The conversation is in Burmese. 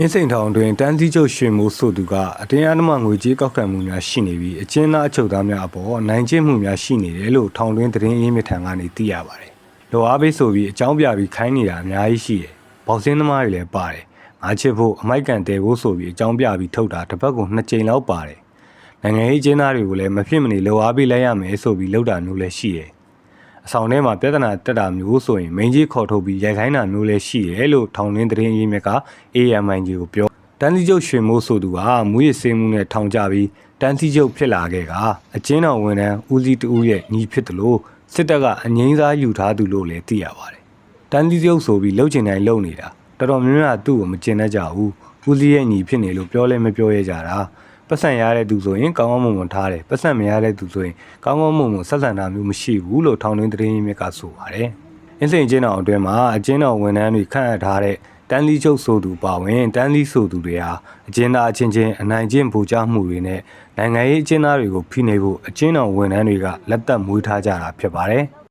အင်းစိန်ထောင်တွင်တန်းစည်းချုပ်ရွှေမိုးဆိုသူကအတင်းအဓမ္မငွေကြေးကောက်ခံမှုများရှိနေပြီးအကျဉ်းသားအချုပ်သားများအပေါ်နိုင်ကျင့်မှုများရှိနေတယ်လို့ထောင်တွင်းသတင်းရင်းမြစ်ထံကနေသိရပါတယ်။လောအားပေးဆိုပြီးအကြောင်းပြပြီးခိုင်းနေတာအများကြီးရှိတယ်။ပေါက်စင်းသမားတွေလည်းပါတယ်။ငါချစ်ဖို့အမိုက်ကန်တဲဖို့ဆိုပြီးအကြောင်းပြပြီးထုတ်တာတစ်ပတ်ကိုနှစ်ကြိမ်လောက်ပါတယ်။နိုင်ငံရေးအကျဉ်းသားတွေကိုလည်းမဖြစ်မနေလောအားပေးလိုက်ရမယ်ဆိုပြီးလောက်တာမျိုးလည်းရှိတယ်။ အဆောင်ထဲမှာပြဿနာတက်တာမျိုးဆိုရင်မင်းကြီးခေါ်ထုတ်ပြီးရိုက်ခိုင်းတာမျိုးလည်းရှိတယ်လို့ထောင်ရင်းသတင်းအရင်းမြစ်က AMI ကြီးကိုပြောတန်းစီချုပ်ရွှေမိုးဆိုသူဟာမူရစ်စေးမှုနဲ့ထောင်ကြပြီးတန်းစီချုပ်ဖြစ်လာခဲ့ကအကျဉ်းတော်ဝန်ထမ်းဦးစီးတဦးရဲ့ညီဖြစ်တယ်လို့စစ်တပ်ကအငိမ့်စားယူထားသူလို့လည်းသိရပါတယ်တန်းစီချုပ်ဆိုပြီးလှုပ်ချင်တိုင်းလှုပ်နေတာတော်တော်များများသူ့ကိုမကျင်တတ်ကြဘူးဦးစီးရဲ့ညီဖြစ်နေလို့ပြောလဲမပြောရဲကြတာ ပတ်စံရတဲ့သူဆိုရင်ကောင်းကောင်းမွန်မွန်ထားတယ်ပတ်စံမရတဲ့သူဆိုရင်ကောင်းကောင်းမွန်မွန်ဆက်ဆံတာမျိုးမရှိဘူးလို့ထောင်တွင်းသတင်းရင်းမြစ်ကဆိုပါတယ်။အင်းစိန်ကျင်းတော်အတွင်းမှာအကျဉ်းတော်ဝန်ထမ်းတွေခန့်အပ်ထားတဲ့တန်းလီချုပ်ဆိုသူပါဝင်တန်းလီဆိုသူတွေဟာအကျဉ်းသားအချင်းချင်းအနိုင်ကျင့်ပူကြမှုတွေနဲ့နိုင်ငံရေးအကျဉ်းသားတွေကိုဖိနှိပ်ဖို့အကျဉ်းတော်ဝန်ထမ်းတွေကလက်သက်မွေးထားကြတာဖြစ်ပါတယ်။